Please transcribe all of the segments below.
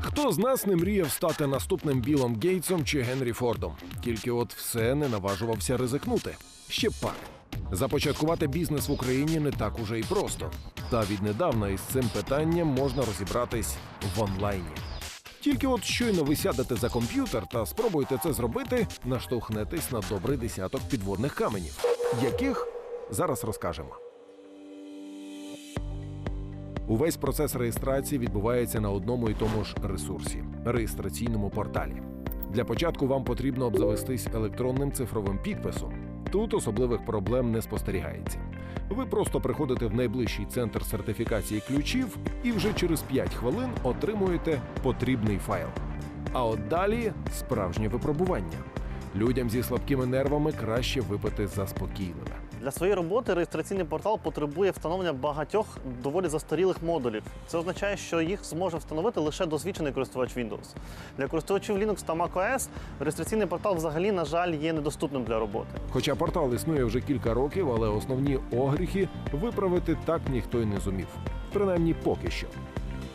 Хто з нас не мріяв стати наступним Білом Гейтсом чи Генрі Фордом? Тільки от все не наважувався ризикнути. Ще пак. Започаткувати бізнес в Україні не так уже і просто. Та віднедавна із цим питанням можна розібратись в онлайні. Тільки от щойно ви сядете за комп'ютер та спробуєте це зробити, наштовхнетесь на добрий десяток підводних каменів, яких зараз розкажемо. Увесь процес реєстрації відбувається на одному і тому ж ресурсі реєстраційному порталі. Для початку вам потрібно обзавестись електронним цифровим підписом. Тут особливих проблем не спостерігається. Ви просто приходите в найближчий центр сертифікації ключів і вже через 5 хвилин отримуєте потрібний файл. А от далі справжнє випробування. Людям зі слабкими нервами краще випити заспокійливе. Для своєї роботи реєстраційний портал потребує встановлення багатьох доволі застарілих модулів. Це означає, що їх зможе встановити лише досвідчений користувач Windows. Для користувачів Linux та macOS реєстраційний портал взагалі, на жаль, є недоступним для роботи. Хоча портал існує вже кілька років, але основні огріхи виправити так ніхто й не зумів. Принаймні поки що.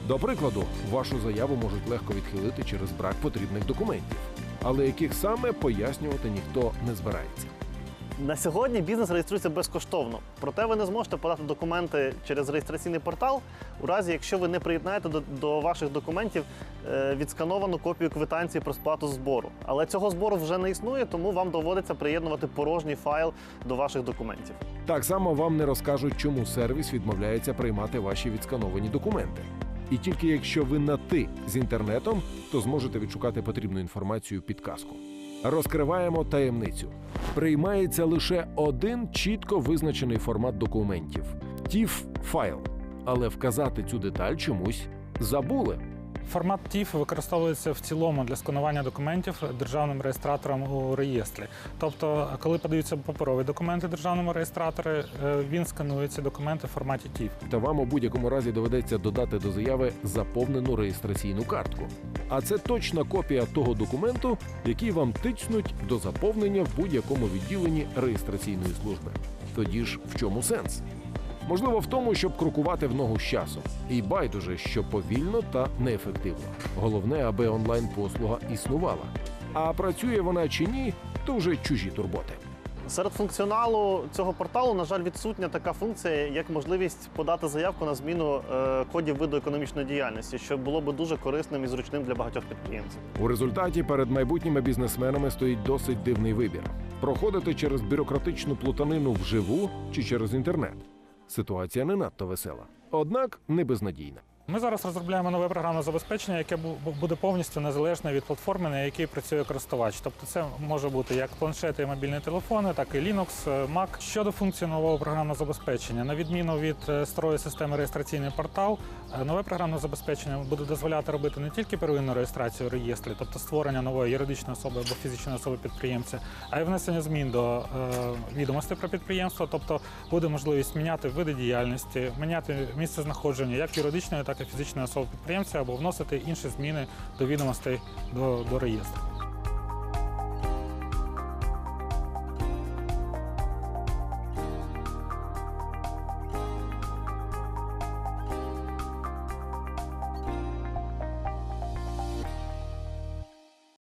До прикладу, вашу заяву можуть легко відхилити через брак потрібних документів, але яких саме пояснювати ніхто не збирається. На сьогодні бізнес реєструється безкоштовно, проте ви не зможете подати документи через реєстраційний портал, у разі якщо ви не приєднаєте до, до ваших документів е, відскановану копію квитанції про сплату збору. Але цього збору вже не існує, тому вам доводиться приєднувати порожній файл до ваших документів. Так само вам не розкажуть, чому сервіс відмовляється приймати ваші відскановані документи. І тільки якщо ви на ти з інтернетом, то зможете відшукати потрібну інформацію підказку. Розкриваємо таємницю. Приймається лише один чітко визначений формат документів тіф файл. Але вказати цю деталь чомусь забули. Формат TIFF використовується в цілому для сканування документів державним реєстратором у реєстрі. Тобто, коли подаються паперові документи державному реєстратору, е, він сканує ці документи в форматі TIFF. Та вам у будь-якому разі доведеться додати до заяви заповнену реєстраційну картку. А це точна копія того документу, який вам тицнуть до заповнення в будь-якому відділенні реєстраційної служби. Тоді ж в чому сенс? Можливо, в тому, щоб крокувати в ногу з часом. І байдуже, що повільно та неефективно. Головне, аби онлайн-послуга існувала. А працює вона чи ні, то вже чужі турботи. Серед функціоналу цього порталу, на жаль, відсутня така функція, як можливість подати заявку на зміну е, кодів виду економічної діяльності, що було би дуже корисним і зручним для багатьох підприємців. У результаті перед майбутніми бізнесменами стоїть досить дивний вибір: проходити через бюрократичну плутанину вживу чи через інтернет. Ситуація не надто весела, однак не безнадійна. Ми зараз розробляємо нове програмне забезпечення, яке бу- бу- буде повністю незалежне від платформи, на якій працює користувач. Тобто, це може бути як планшети і мобільні телефони, так і Linux, е, Mac. Щодо функції нового програмного забезпечення, на відміну від е, старої системи реєстраційний портал, е, нове програмне забезпечення буде дозволяти робити не тільки первинну реєстрацію в реєстрі, тобто створення нової юридичної особи або фізичної особи підприємця, а й внесення змін до відомостей про підприємство. Тобто буде можливість міняти види діяльності, міняти місце знаходження як юридичної, так фізичної особи підприємця, або вносити інші зміни до відомостей до, до реєстру.